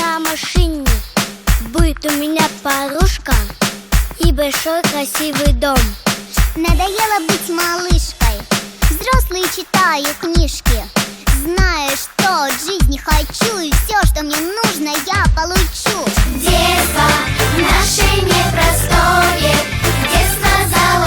на машине. Будет у меня порушка И большой красивый дом. Надоело быть малышкой. Взрослые читаю книжки. Знаю, что от жизни хочу И все, что мне нужно, я получу. Детство наше непростое. Детство залог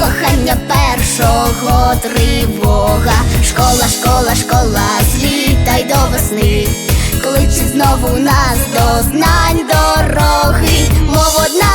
кохання першого тривога, школа, школа, школа, злітай до весни, кличе знову нас до знань дороги, мов одна.